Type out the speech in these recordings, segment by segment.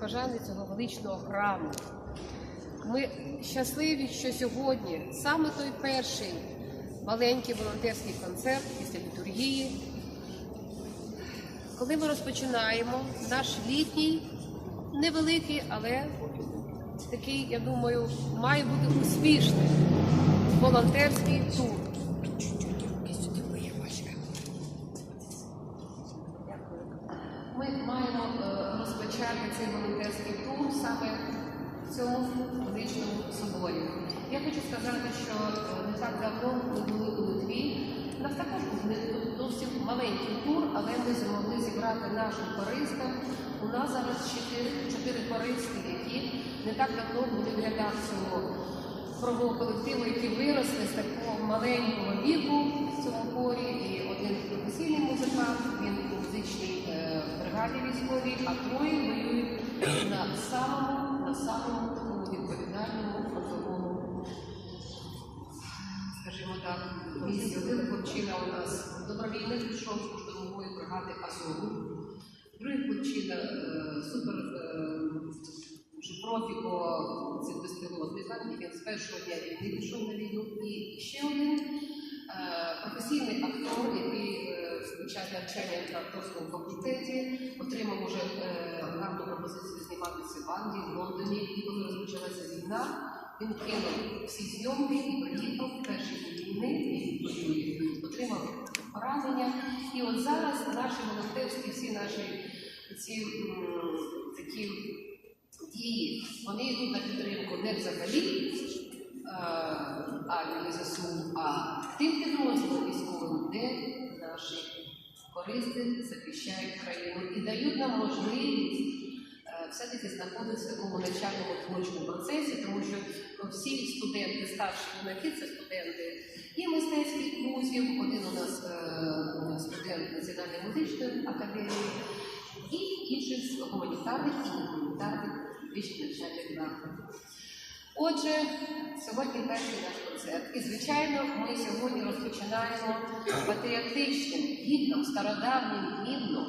прихожани цього величного храму. Ми щасливі, що сьогодні саме той перший маленький волонтерський концерт після літургії, коли ми розпочинаємо наш літній, невеликий, але такий, я думаю, має бути успішний волонтерський тур. Я хочу сказати, що е, не так давно ми були у Литві. У нас також був досить маленький тур, але ми змогли зібрати нашим користам. У нас зараз чотири, користи, які не так давно були в рядах цього хорового колективу, які виросли з такого маленького віку в цьому хорі. І один професійний музикант, він у музичній е, бригаді військовій, а троє воюють на самому, на самому такому відповідальному так, місці. Один у нас добровільно пішов з штурмової бригади Азову. Другий хлопчина е, супер е, профі по цих безпілотних літань, він з першого дня війни пішов на війну. І ще один е, професійний актор, який під час навчання на акторському факультеті отримав уже гарну пропозицію зніматися в Англії, в Лондоні. І коли розпочалася війна, він кинув всі зйомки і приїхав в перші війни і. Отримав поранення. І от зараз наші волонтерські, всі наші ці такі дії, вони йдуть на підтримку не взагалі е, армії ЗСУ, а тим підрозділам військовим, де наші користи захищають країну і дають нам можливість е, все-таки знаходитися в такому навчальному творчому процесі, тому що всі студенти, старші юнаки це студенти і мистецьких вузів, один у нас е, студент Національної музичної академії, і інші з гуманітарних і негуманітарних вищих навчальних закладів. Отже, сьогодні перший наш концерт. І, звичайно, ми сьогодні розпочинаємо патріотичним гімном, стародавнім гімном.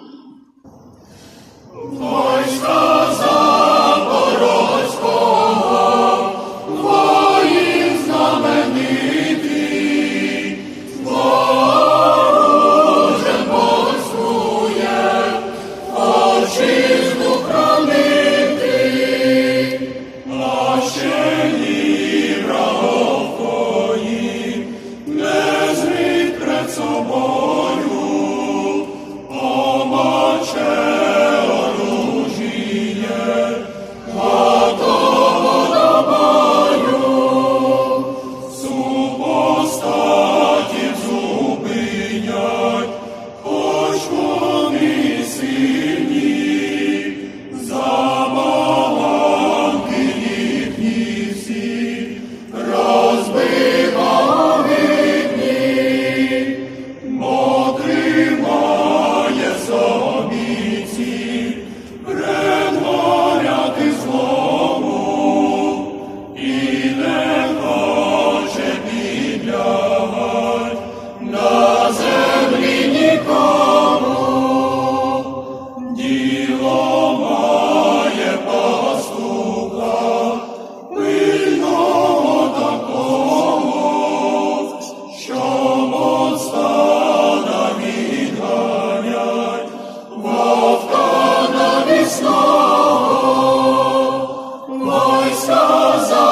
Deus.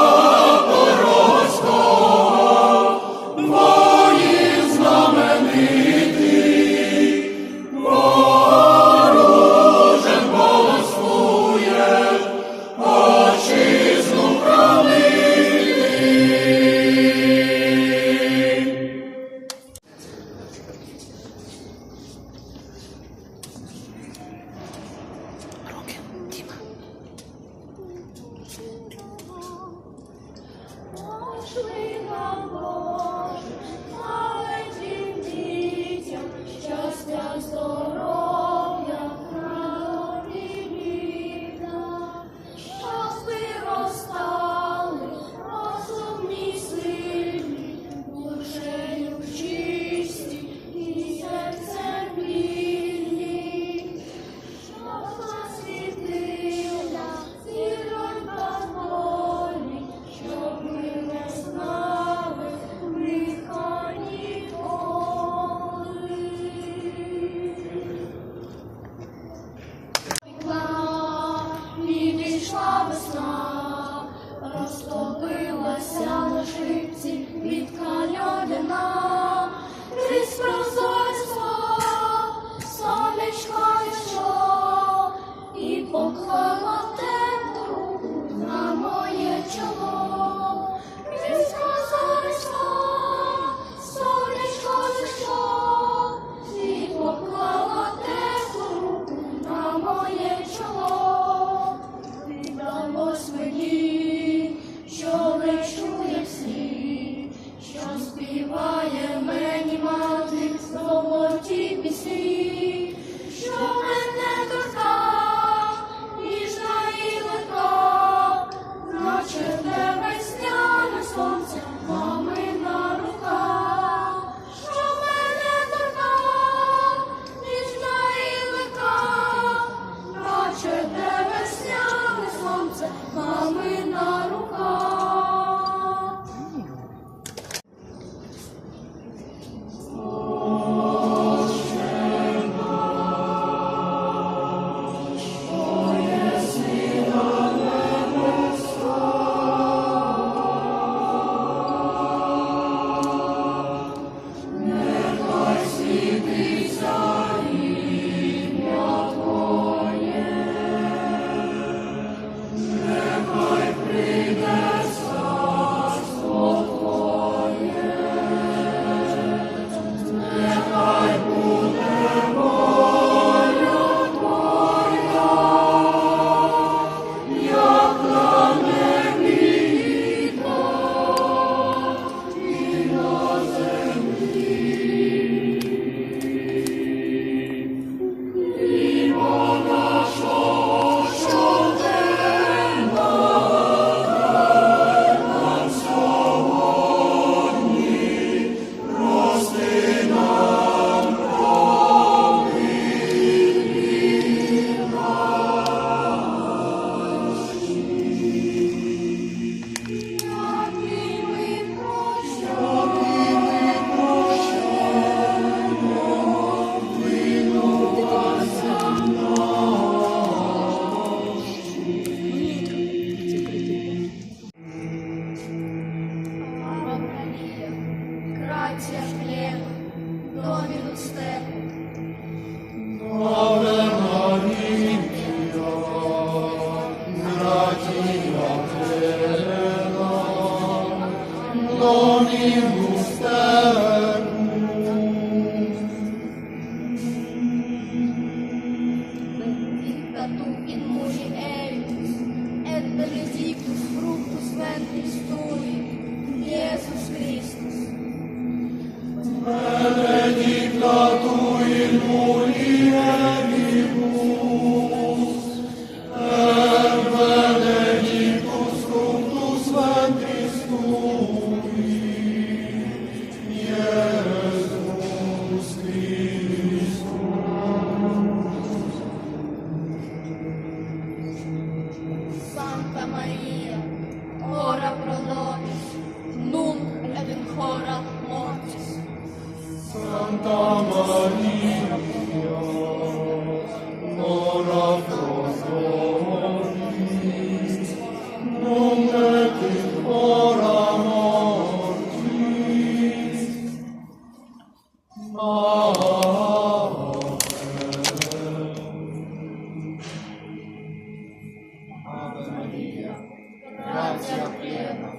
Sia pieno,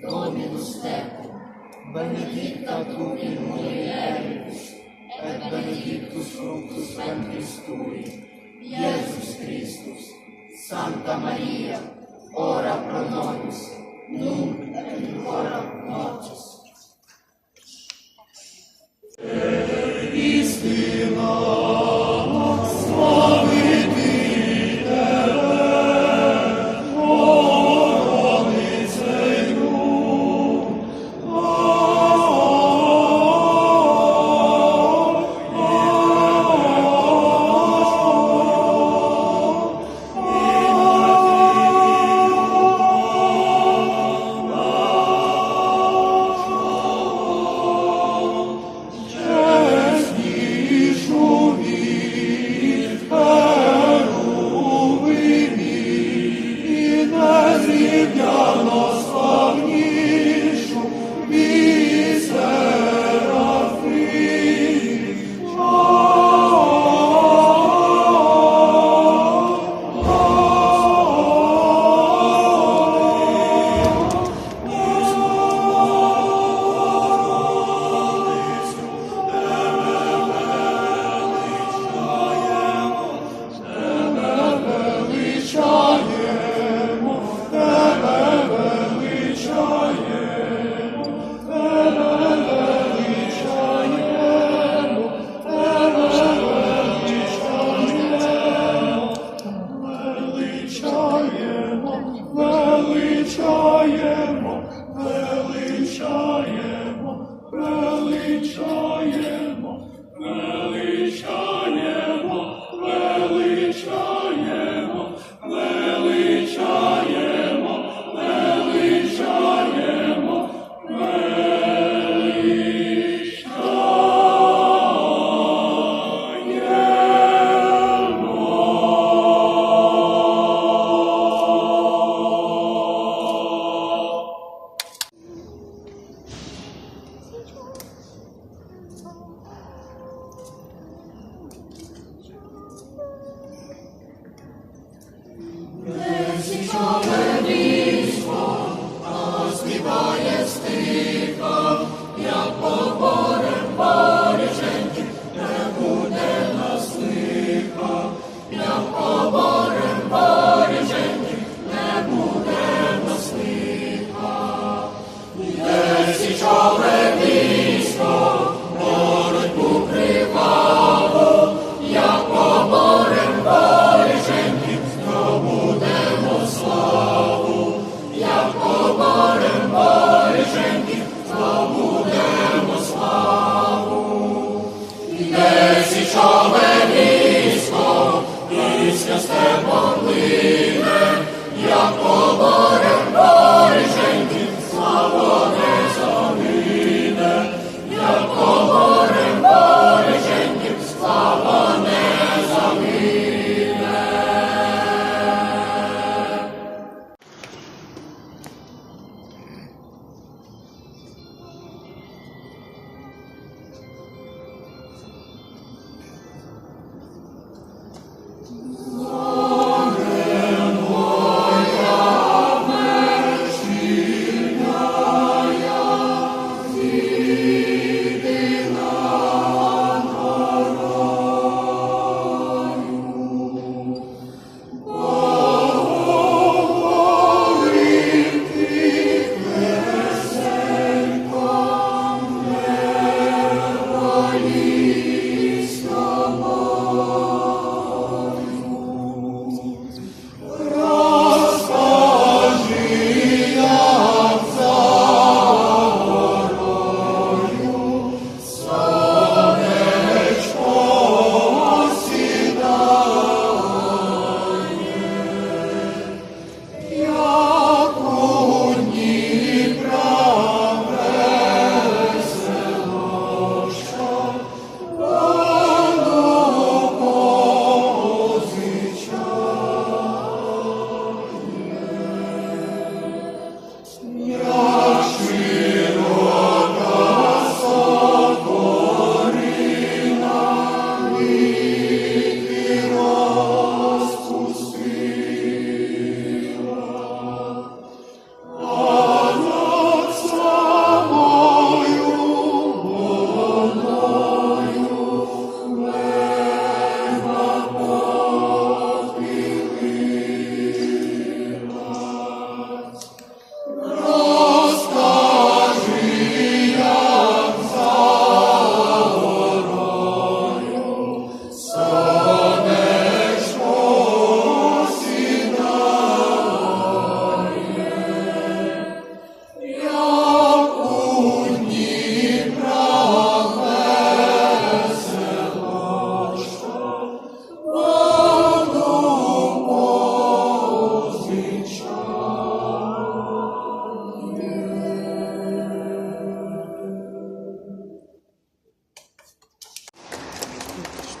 Dominus tecum, benedicta tu in mulieribus, et benedictus fructus ventris tui, Iesus Christus. Santa Maria, ora pro nobis, nunc et in hora noctis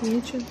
Нічого.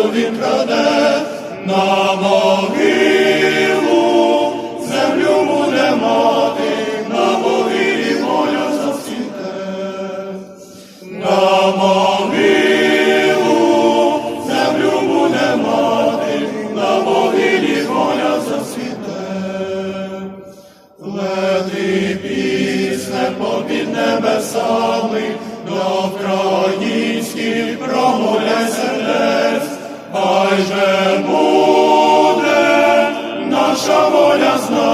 Себе він краде на могилу, землю буде мати, на могилі воля засвіте. На могилу, землю буде мати, на могилі воля засвіте. Лети пісне попід небесами, до українських промовляй сердець, хай же буде наша воля з нами,